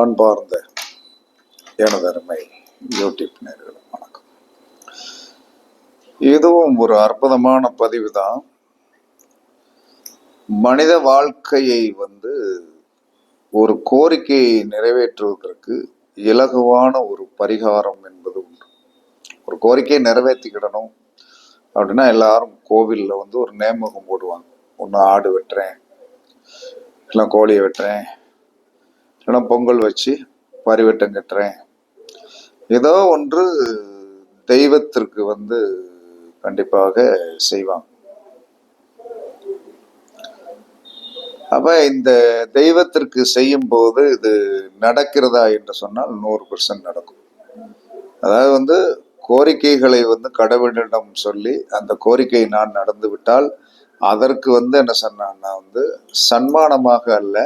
அன்பார்ந்த எனது அருமை யூடியூப் நேர்களும் வணக்கம். இதுவும் ஒரு அற்புதமான பதிவு தான் மனித வாழ்க்கையை வந்து ஒரு கோரிக்கையை நிறைவேற்றுவதற்கு இலகுவான ஒரு பரிகாரம் என்பது உண்டு. ஒரு கோரிக்கையை நிறைவேற்றிக்கிடணும் அப்படின்னா எல்லாரும் கோவிலில் வந்து ஒரு நேமகம் போடுவாங்க. ஒன்று ஆடு வெட்டுறேன் இல்லை கோழியை வெட்டுறேன் இல்லைன்னா பொங்கல் வச்சு பரிவட்டம் கட்டுறேன். ஏதோ ஒன்று தெய்வத்திற்கு வந்து கண்டிப்பாக செய்வாங்க. அப்ப இந்த தெய்வத்திற்கு செய்யும் போது இது நடக்கிறதா என்று சொன்னால் நூறு பெர்சன்ட் நடக்கும். அதாவது வந்து கோரிக்கைகளை வந்து கடவுளிடம் சொல்லி அந்த கோரிக்கை நான் நடந்து விட்டால் அதற்கு வந்து என்ன சொன்னான்னா வந்து சன்மானமாக அல்ல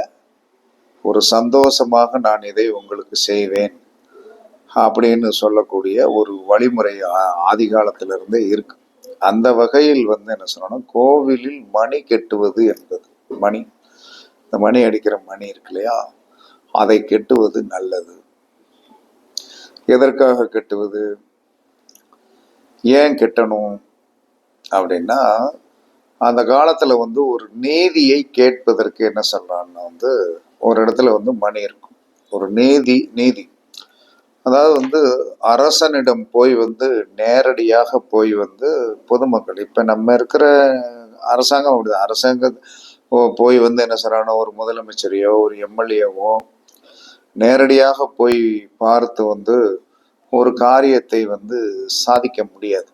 ஒரு சந்தோஷமாக நான் இதை உங்களுக்கு செய்வேன் அப்படின்னு சொல்லக்கூடிய ஒரு வழிமுறை ஆதிகாலத்திலிருந்தே ஆதி காலத்திலிருந்தே இருக்கு. அந்த வகையில் வந்து என்ன சொல்லணும்? கோவிலில் மணி கெட்டுவது என்பது. மணி. இந்த மணி அடிக்கிற மணி இருக்கு இல்லையா? அதை கெட்டுவது நல்லது. எதற்காக கெட்டுவது? ஏன் கெட்டணும்? அப்படின்னா அந்த காலத்துல வந்து ஒரு நீதியை கேட்பதற்கு என்ன சொல்றான்னா வந்து ஒரு இடத்துல வந்து மணி இருக்கும். ஒரு நீதி நீதி. அதாவது வந்து அரசனிடம் போய் வந்து நேரடியாக போய் வந்து பொதுமக்கள் இப்போ நம்ம இருக்கிற அரசாங்கம் அப்படிதான். அரசாங்க போய் வந்து என்ன சொல்றாங்கன்னா ஒரு முதலமைச்சரையோ ஒரு எம்எல்ஏவோ நேரடியாக போய் பார்த்து வந்து ஒரு காரியத்தை வந்து சாதிக்க முடியாது.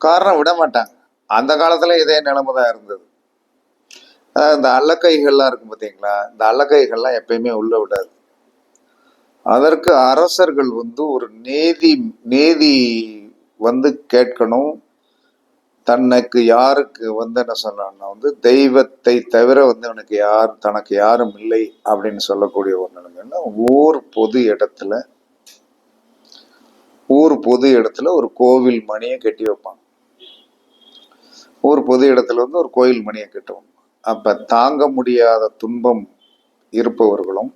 காரணம் விட மாட்டாங்க. அந்த காலத்தில் இதே நிலைமை தான் இருந்தது. அதாவது இந்த அல்லக்கைகள்லாம் இருக்கும் பார்த்தீங்களா இந்த அல்லக்கைகள்லாம் எப்பயுமே உள்ள விடாது. அதற்கு அரசர்கள் வந்து ஒரு நேதி நேதி வந்து கேட்கணும். தனக்கு யாருக்கு வந்து என்ன சொல்லணும்னா வந்து தெய்வத்தை தவிர வந்து எனக்கு யார் தனக்கு யாரும் இல்லை அப்படின்னு சொல்லக்கூடிய ஒரு நிலைமைன்னா ஊர் பொது இடத்துல ஊர் பொது இடத்துல ஒரு கோவில் மணியை கட்டி வைப்பாங்க. ஊர் பொது இடத்துல வந்து ஒரு கோயில் மணியை கட்டுவோம் அப்போ தாங்க முடியாத துன்பம் இருப்பவர்களும்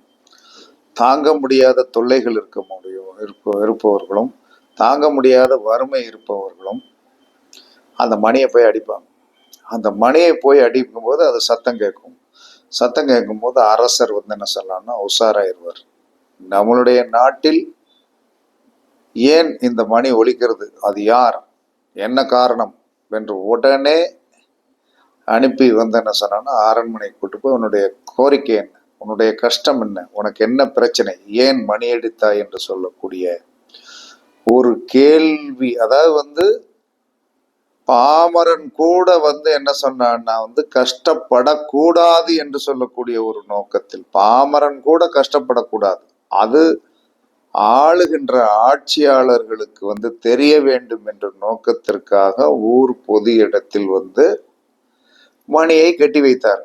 தாங்க முடியாத தொல்லைகள் இருக்க முடியும் இருப்ப இருப்பவர்களும் தாங்க முடியாத வறுமை இருப்பவர்களும் அந்த மணியை போய் அடிப்பாங்க. அந்த மணியை போய் அடிக்கும்போது அது சத்தம் கேட்கும். சத்தம் கேட்கும்போது அரசர் வந்து என்ன சொல்லலாம்னா உஷாராயிருவார். நம்மளுடைய நாட்டில் ஏன் இந்த மணி ஒழிக்கிறது அது யார்? என்ன காரணம்? என்று உடனே அனுப்பி வந்து என்ன சொன்னான்னா அரண்மனை கூட்டு போய் உன்னுடைய கோரிக்கை என்ன? உன்னுடைய கஷ்டம் என்ன? உனக்கு என்ன பிரச்சனை? ஏன் மணி அடித்தாய் என்று சொல்லக்கூடிய ஒரு கேள்வி. அதாவது வந்து பாமரன் கூட வந்து என்ன சொன்னான்னா வந்து கஷ்டப்படக்கூடாது என்று சொல்லக்கூடிய ஒரு நோக்கத்தில். பாமரன் கூட கஷ்டப்படக்கூடாது. அது ஆளுகின்ற ஆட்சியாளர்களுக்கு வந்து தெரிய வேண்டும் என்ற நோக்கத்திற்காக ஊர் பொது இடத்தில் வந்து மணியை கட்டி வைத்தார்.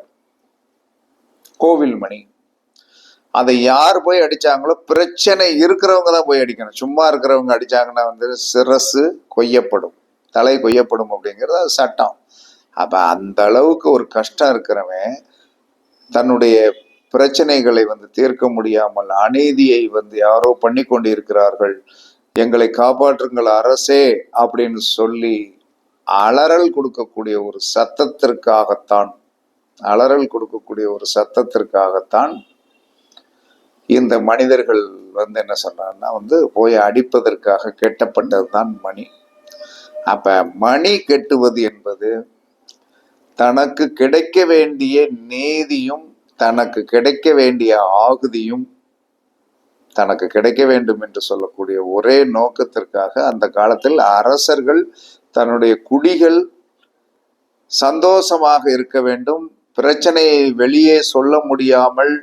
கோவில் மணி. அதை யார் போய் அடிச்சாங்களோ பிரச்சனை இருக்கிறவங்க தான் போய் அடிக்கணும். சும்மா இருக்கிறவங்க அடிச்சாங்கன்னா வந்து சிரசு கொய்யப்படும். தலை கொய்யப்படும் அப்படிங்கிறது அது சட்டம். அப்ப அந்த அளவுக்கு ஒரு கஷ்டம் இருக்கிறவன் தன்னுடைய பிரச்சனைகளை வந்து தீர்க்க முடியாமல் அநீதியை வந்து யாரோ பண்ணி கொண்டு இருக்கிறார்கள் எங்களை காப்பாற்றுங்கள் அரசே அப்படின்னு சொல்லி அலறல் கொடுக்கக்கூடிய ஒரு சத்தத்திற்காகத்தான் அலறல் கொடுக்கக்கூடிய ஒரு சத்தத்திற்காகத்தான் இந்த மனிதர்கள் வந்து என்ன சொன்னாங்கன்னா வந்து போய் அடிப்பதற்காக கெட்டப்பட்டது தான் மணி. அப்ப மணி கெட்டுவது என்பது தனக்கு கிடைக்க வேண்டிய நீதியும் தனக்கு கிடைக்க வேண்டிய ஆகுதியும் தனக்கு கிடைக்க வேண்டும் என்று சொல்லக்கூடிய ஒரே நோக்கத்திற்காக அந்த காலத்தில் அரசர்கள் தன்னுடைய குடிகள் சந்தோஷமாக இருக்க வேண்டும். பிரச்சனையை வெளியே சொல்ல முடியாமல்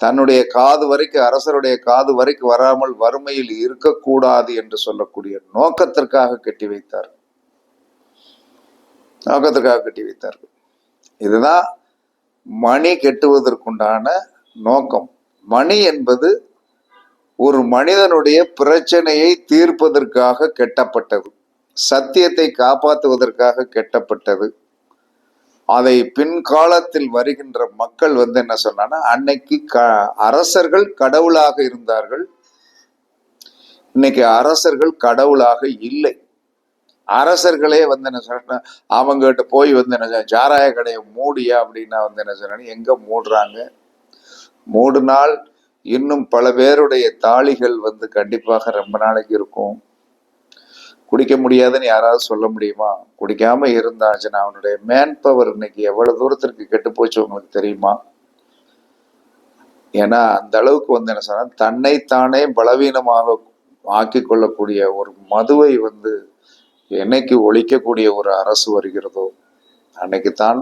தன்னுடைய காது வரைக்கும் அரசருடைய காது வரைக்கும் வராமல் வறுமையில் இருக்கக்கூடாது என்று சொல்லக்கூடிய நோக்கத்திற்காக கட்டி வைத்தார். நோக்கத்திற்காக கட்டி வைத்தார்கள் இதுதான் மணி கெட்டுவதற்குண்டான நோக்கம். மணி என்பது ஒரு மனிதனுடைய பிரச்சனையை தீர்ப்பதற்காக கெட்டப்பட்டது. சத்தியத்தை காப்பாற்றுவதற்காக கெட்டப்பட்டது. அதை பின்காலத்தில் வருகின்ற மக்கள் வந்து என்ன சொன்னான்னா அன்னைக்கு க அரசர்கள் கடவுளாக இருந்தார்கள். இன்னைக்கு அரசர்கள் கடவுளாக இல்லை. அரசர்களே வந்து என்ன சொன்ன அவங்ககிட்ட போய் வந்து என்ன சாராய கடையை மூடியா அப்படின்னா வந்து என்ன சொன்னா எங்க மூடுறாங்க? மூடினால் இன்னும் பல பேருடைய தாளிகள் வந்து கண்டிப்பாக ரொம்ப நாளைக்கு இருக்கும். குடிக்க முடியாதுன்னு யாராவது சொல்ல முடியுமா? குடிக்காம இருந்தாச்சுன்னா அவனுடைய மேன் பவர் இன்னைக்கு எவ்வளவு தூரத்திற்கு கெட்டு போச்சு உங்களுக்கு தெரியுமா? ஏன்னா அந்த அளவுக்கு வந்து என்ன சொன்னா தன்னைத்தானே பலவீனமாக ஆக்கி கொள்ளக்கூடிய ஒரு மதுவை வந்து என்னைக்கு ஒழிக்கக்கூடிய ஒரு அரசு வருகிறதோ அன்னைக்கு தான்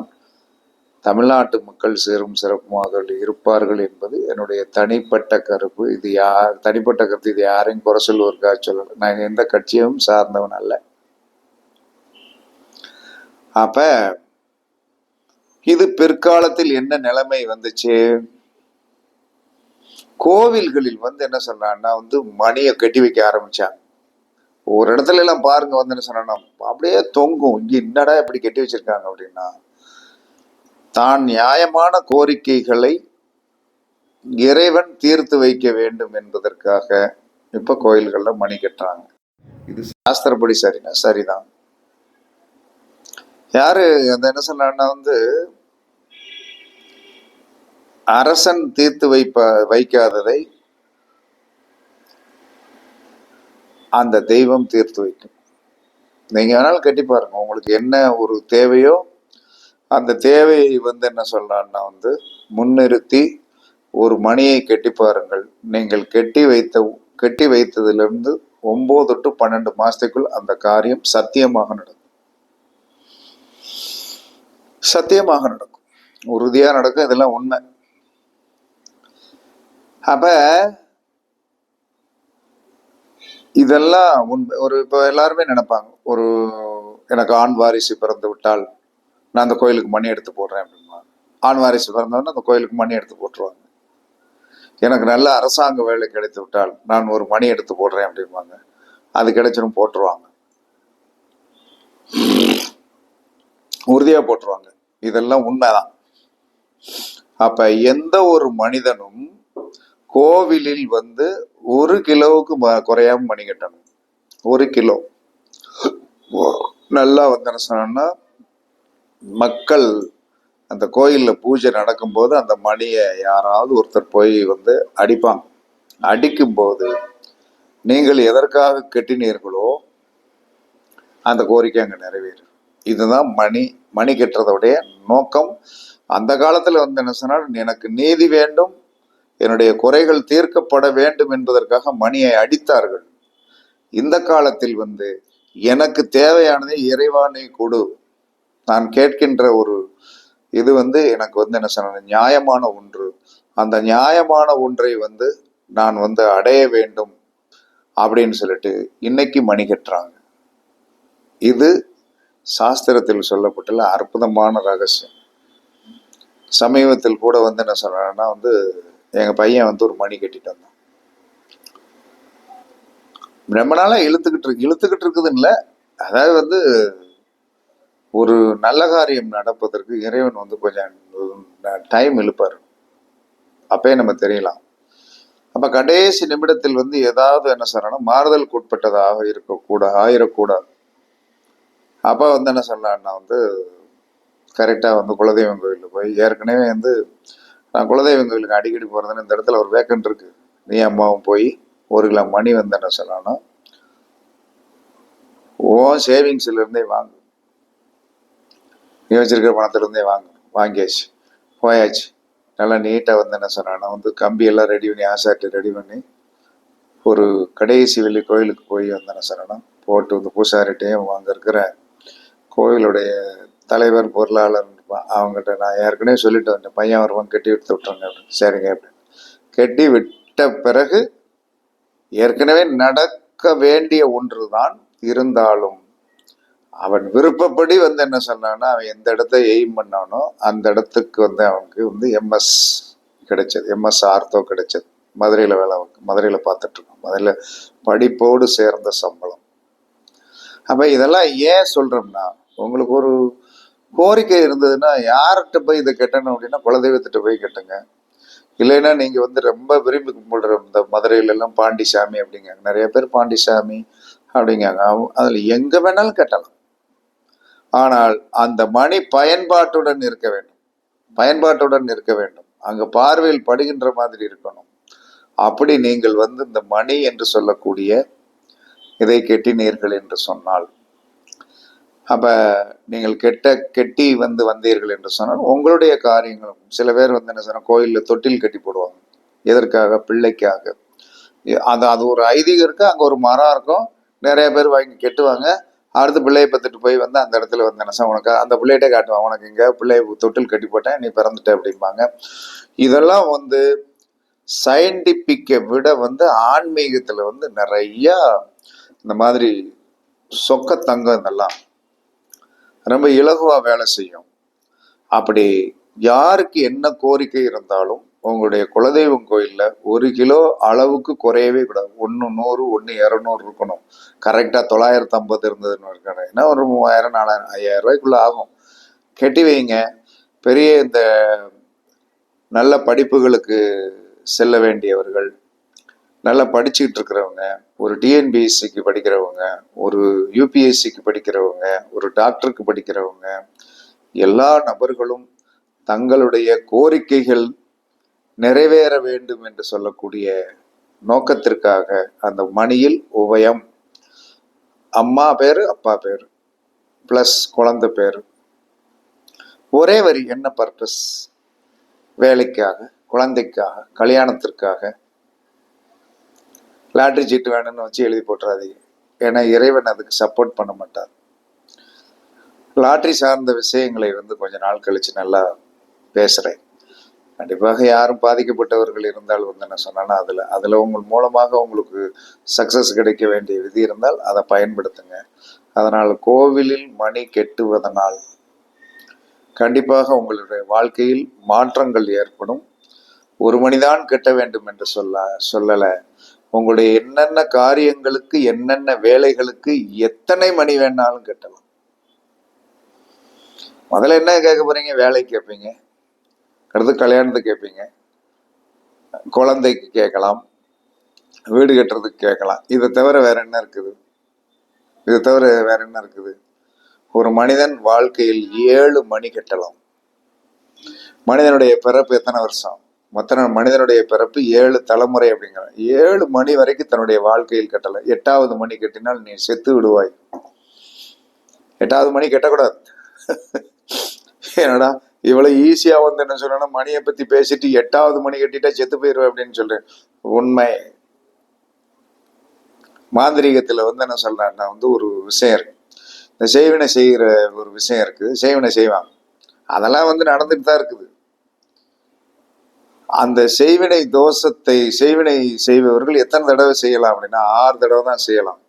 தமிழ்நாட்டு மக்கள் சேரும் சிறப்புமாக இருப்பார்கள் என்பது என்னுடைய தனிப்பட்ட கருப்பு. இது யார் தனிப்பட்ட கருத்து இது யாரையும் குறை சொல்வதற்காக சொல்லல. நான் எந்த கட்சியும் சார்ந்தவன் அல்ல. அப்ப இது பிற்காலத்தில் என்ன நிலைமை வந்துச்சு? கோவில்களில் வந்து என்ன சொன்னான்னா வந்து மணியை கட்டி வைக்க ஆரம்பிச்சாங்க. ஒரு இடத்துல எல்லாம் பாருங்க வந்து என்ன சொன்னா அப்படியே தொங்கும். இங்க என்னடா இப்படி கட்டி வச்சிருக்காங்க அப்படின்னா தான் நியாயமான கோரிக்கைகளை இறைவன் தீர்த்து வைக்க வேண்டும் என்பதற்காக இப்ப கோயில்கள்ல மணி கட்டுறாங்க. இது சாஸ்திரப்படி சரினா சரிதான். யாரு அந்த என்ன சொன்னா வந்து அரசன் தீர்த்து வைப்ப வைக்காததை அந்த தெய்வம் தீர்த்து வைக்கும். நீங்க வேணாலும் கட்டி பாருங்க உங்களுக்கு என்ன ஒரு தேவையோ அந்த தேவையை வந்து என்ன சொல்றான்னா வந்து முன்னிறுத்தி ஒரு மணியை கட்டி பாருங்கள். நீங்கள் கட்டி வைத்த கட்டி வைத்ததிலிருந்து ஒன்பது டு பன்னெண்டு மாசத்துக்குள் அந்த காரியம் சத்தியமாக நடக்கும். சத்தியமாக நடக்கும். உறுதியாக நடக்கும் இதெல்லாம் உண்மை. அப்ப இதெல்லாம் உண்மை. ஒரு இப்போ எல்லாருமே நினைப்பாங்க ஒரு எனக்கு ஆண் வாரிசு பிறந்து விட்டால் நான் அந்த கோயிலுக்கு மணி எடுத்து போடுறேன் அப்படிம்பாங்க. ஆண் வாரிசு பிறந்தவொடனே அந்த கோயிலுக்கு மணி எடுத்து போட்டுருவாங்க. எனக்கு நல்ல அரசாங்க வேலை கிடைத்து விட்டால் நான் ஒரு மணி எடுத்து போடுறேன் அப்படிம்பாங்க. அது கிடைச்சிடும் போட்டுருவாங்க. உறுதியா போட்டுருவாங்க. இதெல்லாம் உண்மைதான். அப்ப எந்த ஒரு மனிதனும் கோவிலில் வந்து ஒரு கிலோவுக்கு ம- குறையாம மணி கட்டணும். ஒரு கிலோ. நல்லா வந்து என்ன சொன்னோம்னா மக்கள் அந்த கோயிலில் பூஜை நடக்கும்போது அந்த மணியை யாராவது ஒருத்தர் போய் வந்து அடிப்பாங்க. அடிக்கும்போது நீங்கள் எதற்காக கட்டினீர்களோ அந்த கோரிக்கை அங்கே நிறைவேறும். இதுதான் மணி மணி கட்டுறதோடைய நோக்கம். அந்த காலத்தில் வந்து என்ன சொன்னால் எனக்கு நீதி வேண்டும் என்னுடைய குறைகள் தீர்க்கப்பட வேண்டும் என்பதற்காக மணியை அடித்தார்கள். இந்த காலத்தில் வந்து எனக்கு தேவையானதை இறைவானை கொடு. நான் கேட்கின்ற ஒரு இது வந்து எனக்கு வந்து என்ன சொன்ன நியாயமான ஒன்று. அந்த நியாயமான ஒன்றை வந்து நான் வந்து அடைய வேண்டும் அப்படின்னு சொல்லிட்டு இன்னைக்கு மணி கட்டுறாங்க. இது சாஸ்திரத்தில் சொல்லப்பட்டுள்ள அற்புதமான ரகசியம். சமீபத்தில் கூட வந்து என்ன சொன்னா வந்து எங்க பையன் வந்து ஒரு மணி கட்டிட்டு வந்தான். ரொம்ப நாளா இழுத்துக்கிட்டு இருக்கு இழுத்துக்கிட்டு இருக்குதுன்னு அதாவது வந்து ஒரு நல்ல காரியம் நடப்பதற்கு இறைவன் வந்து கொஞ்சம் டைம் இழுப்பார். அப்பயே நம்ம தெரியலாம். அப்ப கடைசி நிமிடத்தில் வந்து ஏதாவது என்ன சொல்லணும்? மாறுதலுக்கு உட்பட்டதாக இருக்கக்கூட ஆயிடக்கூடாது அப்ப வந்து என்ன சொல்லலாம்னா வந்து கரெக்டாக வந்து குலதெய்வம் கோயிலுக்கு போய் ஏற்கனவே வந்து நான் குலதெய்வம் கோயிலுக்கு அடிக்கடி போகிறதுன்னு இந்த இடத்துல ஒரு வேக்கண்ட் இருக்கு. நீ அம்மாவும் போய் ஒரு கிலோ மணி வந்து என்ன சொல்லணும் ஓ சேவிங்ஸ்லேருந்தே வாங்கு. நீ வச்சிருக்கிற பணத்துல வாங்கியாச்சு. போயாச்சு. நல்லா நீட்டாக வந்து என்ன சொன்னான்னா வந்து கம்பி எல்லாம் ரெடி பண்ணி ஆசாட்டு ரெடி பண்ணி ஒரு கடைசி வெள்ளி கோயிலுக்கு போய் வந்து என்ன சொன்னா போட்டு வந்து பூசாரிட்டையும் அங்கே இருக்கிற கோயிலுடைய தலைவர் பொருளாளர் இருப்பான். அவங்ககிட்ட நான் ஏற்கனவே சொல்லிட்டு வந்தேன் பையன் வருவான் கட்டி எடுத்து விட்டுருங்க அப்படின்னு. சரிங்க அப்படின்னு. கட்டி விட்ட பிறகு ஏற்கனவே நடக்க வேண்டிய ஒன்று தான் இருந்தாலும் அவன் விருப்பப்படி வந்து என்ன சொன்னான்னா அவன் எந்த இடத்த எய்ம் பண்ணானோ அந்த இடத்துக்கு வந்து அவனுக்கு வந்து எம்எஸ் கிடைச்சது. எம்எஸ் ஆர்த்தோ கிடைச்சது. மதுரையில் வேலை அவனுக்கு மதுரையில் பார்த்துட்டு இருக்கோம் மதுரையில் படிப்போடு சேர்ந்த சம்பளம். அப்போ இதெல்லாம் ஏன் சொல்கிறோம்னா உங்களுக்கு ஒரு கோரிக்கை இருந்ததுன்னா யார்கிட்ட போய் இதை கட்டணும் அப்படின்னா குலதெய்வத்திட்ட போய் கேட்டுங்க. இல்லைன்னா நீங்கள் வந்து ரொம்ப விரும்பி கும்பிடுற இந்த மதுரையிலெல்லாம் பாண்டிசாமி அப்படிங்காங்க நிறைய பேர் பாண்டிசாமி அப்படிங்காங்க. அதில் எங்கே வேணாலும் கட்டலாம். ஆனால் அந்த மணி பயன்பாட்டுடன் இருக்க வேண்டும். பயன்பாட்டுடன் இருக்க வேண்டும். அங்கே பார்வையில் படுகின்ற மாதிரி இருக்கணும். அப்படி நீங்கள் வந்து இந்த மணி என்று சொல்லக்கூடிய இதை கெட்டினீர்கள் என்று சொன்னால் அப்ப நீங்கள் கெட்ட கெட்டி வந்து வந்தீர்கள் என்று சொன்னால் உங்களுடைய காரியங்களும் சில பேர் வந்து என்ன சொன்னால் கோயிலில் தொட்டில் கட்டி போடுவாங்க. எதற்காக? பிள்ளைக்காக. அது அது ஒரு ஐதீகம் இருக்கு அங்கே ஒரு மரம் இருக்கும் நிறைய பேர் வாங்கி கெட்டுவாங்க. அடுத்து பிள்ளையை பத்துட்டு போய் வந்து அந்த இடத்துல வந்து என்ன உனக்கு அந்த பிள்ளைகிட்டே காட்டுவான் உனக்கு இங்கே பிள்ளைய தொட்டில் கட்டி போட்டேன் நீ பிறந்துட்ட அப்படிம்பாங்க. இதெல்லாம் வந்து சயின்டிஃபிக்கை விட வந்து ஆன்மீகத்தில் வந்து நிறையா இந்த மாதிரி சொக்க தங்கம் இதெல்லாம் ரொம்ப இலகுவாக வேலை செய்யும். அப்படி யாருக்கு என்ன கோரிக்கை இருந்தாலும் உங்களுடைய குலதெய்வம் கோயிலில் ஒரு கிலோ அளவுக்கு குறையவே கூடாது. ஒன்று நூறு ஒன்று இரநூறு இருக்கணும். கரெக்டாக தொள்ளாயிரத்து ஐம்பது இருந்ததுன்னு இருக்காங்க ஏன்னா ஒரு மூவாயிரம் நாலாயிரம் ஐயாயிரம் ரூபாய்க்குள்ளே ஆகும். கெட்டி வைங்க. பெரிய இந்த நல்ல படிப்புகளுக்கு செல்ல வேண்டியவர்கள் நல்லா படிச்சுக்கிட்டு இருக்கிறவங்க ஒரு டிஎன்பிஎஸ்சிக்கு படிக்கிறவங்க ஒரு யூபிஎஸ்சிக்கு படிக்கிறவங்க ஒரு டாக்டருக்கு படிக்கிறவங்க எல்லா நபர்களும் தங்களுடைய கோரிக்கைகள் நிறைவேற வேண்டும் என்று சொல்லக்கூடிய நோக்கத்திற்காக அந்த மணியில் உபயம். அம்மா பேர் அப்பா பேர் ப்ளஸ் குழந்தை பேர். ஒரே வரி என்ன பர்பஸ் வேலைக்காக குழந்தைக்காக கல்யாணத்திற்காக. லாட்ரி சீட்டு வேணும்னு வச்சு எழுதி போட்டுறாதீங்க. ஏன்னா இறைவன் அதுக்கு சப்போர்ட் பண்ண மாட்டார். லாட்ரி சார்ந்த விஷயங்களை வந்து கொஞ்ச நாள் கழிச்சு நல்லா பேசுகிறேன் கண்டிப்பாக யாரும் பாதிக்கப்பட்டவர்கள் இருந்தால் வந்து என்ன சொன்னா அதுல அதுல உங்கள் மூலமாக உங்களுக்கு சக்சஸ் கிடைக்க வேண்டிய விதி இருந்தால் அதை பயன்படுத்துங்க. அதனால் கோவிலில் மணி கெட்டுவதனால் கண்டிப்பாக உங்களுடைய வாழ்க்கையில் மாற்றங்கள் ஏற்படும். ஒரு மணிதான் கெட்ட வேண்டும் என்று சொல்ல சொல்லலை. உங்களுடைய என்னென்ன காரியங்களுக்கு என்னென்ன வேலைகளுக்கு எத்தனை மணி வேணாலும் கட்டலாம். முதல்ல என்ன கேட்க போறீங்க? வேலைக்கு கேட்பீங்க. அடுத்து கல்யாணத்துக்கு கேட்பீங்க குழந்தைக்கு கேட்கலாம். வீடு கட்டுறதுக்கு கேட்கலாம். இதை தவிர வேற என்ன இருக்குது? இதை தவிர வேற என்ன இருக்குது? ஒரு மனிதன் வாழ்க்கையில் ஏழு மணி கட்டலாம். மனிதனுடைய பிறப்பு எத்தனை வருஷம்? மொத்த மனிதனுடைய பிறப்பு ஏழு தலைமுறை அப்படிங்கிற. ஏழு மணி வரைக்கும் தன்னுடைய வாழ்க்கையில் கட்டலை. எட்டாவது மணி கட்டினால் நீ செத்து விடுவாய். எட்டாவது மணி கட்டக்கூடாது. என்னடா? இவ்வளவு ஈஸியா வந்து என்ன சொல்லணும் மணியை பத்தி பேசிட்டு எட்டாவது மணி கட்டிட்டா செத்து போயிடுவேன் அப்படின்னு சொல்றேன். உண்மை. மாந்திரீகத்துல வந்து என்ன சொல்றேன்னா வந்து ஒரு விஷயம் இருக்கு. இந்த செய்வினை செய்கிற ஒரு விஷயம் இருக்குது செய்வினை. செய்வாங்க அதெல்லாம் வந்து நடந்துட்டு தான் இருக்குது. அந்த செய்வினை தோஷத்தை செய்வினை செய்பவர்கள் எத்தனை தடவை செய்யலாம் அப்படின்னா ஆறு தடவை தான் செய்யலாம்.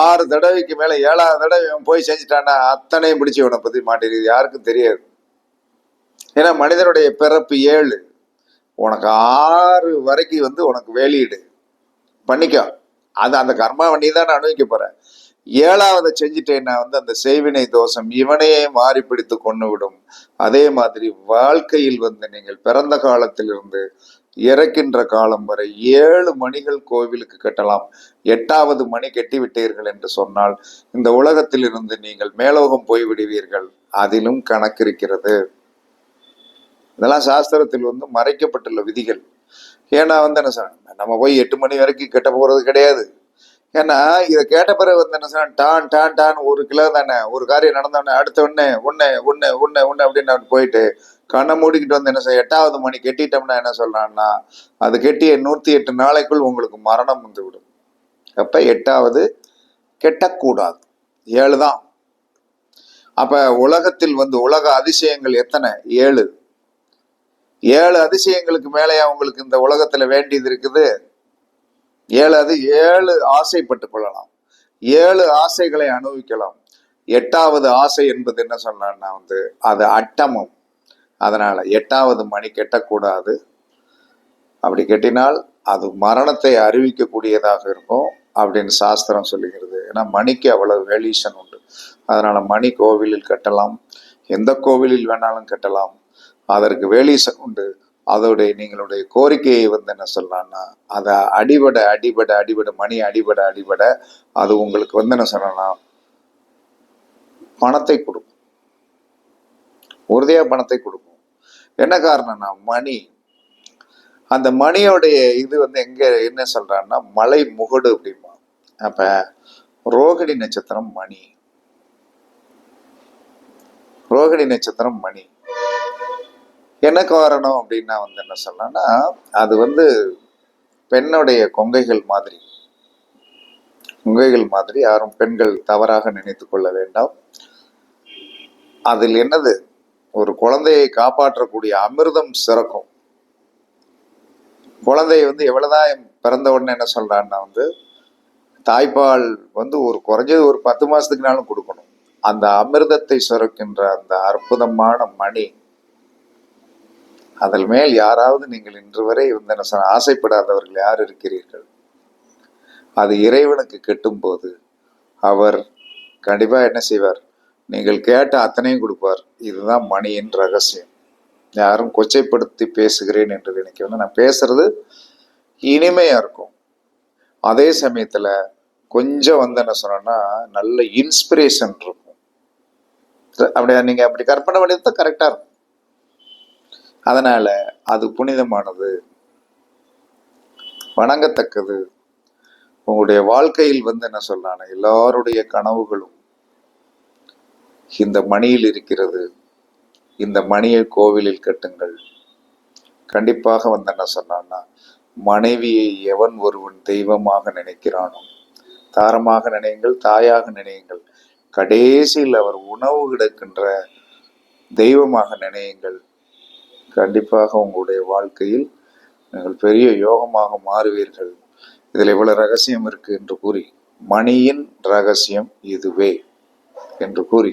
ஆறு தடவைக்கு மேல ஏழாவது தடவை இவன் போய் செஞ்சுட்டான்னா அத்தனையும் பிடிச்சி இவனை பத்தி மாட்டேங்குது யாருக்கும் தெரியாது. ஏன்னா மனிதனுடைய பிறப்பு ஏழு. உனக்கு ஆறு வரைக்கும் வந்து உனக்கு வெளியீடு பண்ணிக்கோ. அது அந்த கர்மாவை நீ தான் அனுபவிக்க போற ஏழாவதை செஞ்சுட்டேன்னா வந்து அந்த செய்வினை தோஷம் இவனையே மாறி பிடித்து கொண்டு விடும் அதே மாதிரி வாழ்க்கையில் வந்து நீங்கள் பிறந்த காலத்திலிருந்து இறக்கின்ற காலம் வரை ஏழு மணிகள் கோவிலுக்கு கட்டலாம். எட்டாவது மணி கட்டி விட்டீர்கள் என்று சொன்னால் இந்த உலகத்தில் இருந்து நீங்கள் மேலோகம் போய் விடுவீர்கள் அதிலும் கணக்கு இருக்கிறது. இதெல்லாம் சாஸ்திரத்தில் வந்து மறைக்கப்பட்டுள்ள விதிகள். ஏன்னா வந்து என்ன நம்ம போய் எட்டு மணி வரைக்கும் கெட்ட போறது கிடையாது. ஏன்னா இதை கேட்ட பிறகு வந்து என்ன டான் டான் டான் ஒரு கிலோ தானே. ஒரு காரியம் நடந்தோடனே அடுத்த உடனே ஒன்று ஒன்று ஒன்று ஒன்று அப்படின்னு போயிட்டு கண்ணை மூடிக்கிட்டு வந்து என்ன செய்ய எட்டாவது மணி கெட்டிட்டோம்னா என்ன சொல்றான்னா அது கெட்டிய நூற்றி எட்டு நாளைக்குள் உங்களுக்கு மரணம் வந்து விடும் அப்ப எட்டாவது கெட்டக்கூடாது. ஏழு தான் அப்ப உலகத்தில் வந்து உலக அதிசயங்கள் எத்தனை? ஏழு. ஏழு அதிசயங்களுக்கு மேலேயா உங்களுக்கு இந்த உலகத்துல வேண்டியது இருக்குது? ஏழு அது ஏழு ஆசைப்பட்டு கொள்ளலாம். ஏழு ஆசைகளை அனுபவிக்கலாம். எட்டாவது ஆசை என்பது என்ன சொன்னா வந்து அது அட்டமம். அதனால் எட்டாவது மணி கெட்டக்கூடாது. அப்படி கெட்டினால் அது மரணத்தை அறிவிக்கக்கூடியதாக இருக்கும் அப்படின்னு சாஸ்திரம் சொல்லுகிறது. ஏன்னா மணிக்கு அவ்வளவு வேலியூஷன் உண்டு. அதனால் மணி கோவிலில் கட்டலாம். எந்த கோவிலில் வேணாலும் கட்டலாம். அதற்கு வேலியூஷன் உண்டு. அதோடைய நீங்களுடைய கோரிக்கையை வந்து என்ன சொல்லலாம்னா அதை அடிபட அடிபட அடிபட மணி அடிபட அடிபட அது உங்களுக்கு வந்து என்ன சொல்லணும்னா பணத்தை கொடுக்கும். உறுதியாக பணத்தை கொடுக்கும். என்ன காரணம்னா மணி. அந்த மணியோடைய இது வந்து எங்க என்ன சொல்றான்னா மலை முகடு அப்படிமா அப்ப ரோகிணி நட்சத்திரம் மணி. ரோகிணி நட்சத்திரம் மணி. என்ன காரணம் அப்படின்னா வந்து என்ன சொல்லலாம்னா அது வந்து பெண்ணுடைய கொங்கைகள் மாதிரி. கொங்கைகள் மாதிரி யாரும் பெண்கள் தவறாக நினைத்து கொள்ள வேண்டாம். அதில் என்னது? ஒரு குழந்தையை காப்பாற்றக்கூடிய அமிர்தம் சிறக்கும். குழந்தை வந்து எவ்வளவுதான் பிறந்த உடனே என்ன சொல்றான்னா வந்து தாய்ப்பால் வந்து ஒரு குறைஞ்சது ஒரு பத்து மாசத்துக்குனாலும் கொடுக்கணும். அந்த அமிர்தத்தை சுரக்கின்ற அந்த அற்புதமான மணி அதன் மேல் யாராவது நீங்கள் இன்று வரை வந்து என்ன சொன்ன ஆசைப்படாதவர்கள் யார் இருக்கிறீர்கள்? அது இறைவனுக்கு கெட்டும்போது அவர் கண்டிப்பா என்ன செய்வார்? நீங்கள் கேட்ட அத்தனையும் கொடுப்பார். இதுதான் மணியின் ரகசியம். யாரும் கொச்சைப்படுத்தி பேசுகிறேன் என்று நினைக்கிறேன் நான் பேசுறது இனிமையா இருக்கும். அதே சமயத்துல கொஞ்சம் வந்து என்ன சொன்னோன்னா நல்ல இன்ஸ்பிரேஷன் இருக்கும். அப்படியா? நீங்க அப்படி கற்பனை பண்ணியது தான் கரெக்டா இருக்கும். அதனால அது புனிதமானது. வணங்கத்தக்கது. உங்களுடைய வாழ்க்கையில் வந்து என்ன சொல்லலாம் எல்லாருடைய கனவுகளும் இந்த மணியில் இருக்கிறது. இந்த மணியை கோவிலில் கட்டுங்கள். கண்டிப்பாக வந்து என்ன சொன்னான்னா மனைவியை எவன் ஒருவன் தெய்வமாக நினைக்கிறானோ தாரமாக நினையுங்கள் தாயாக நினையுங்கள். கடைசியில் அவர் உணவு கிடக்கின்ற தெய்வமாக நினையுங்கள். கண்டிப்பாக உங்களுடைய வாழ்க்கையில் நீங்கள் பெரிய யோகமாக மாறுவீர்கள். இதில் இவ்வளவு ரகசியம் இருக்கு என்று கூறி மணியின் ரகசியம் இதுவே என்று கூறி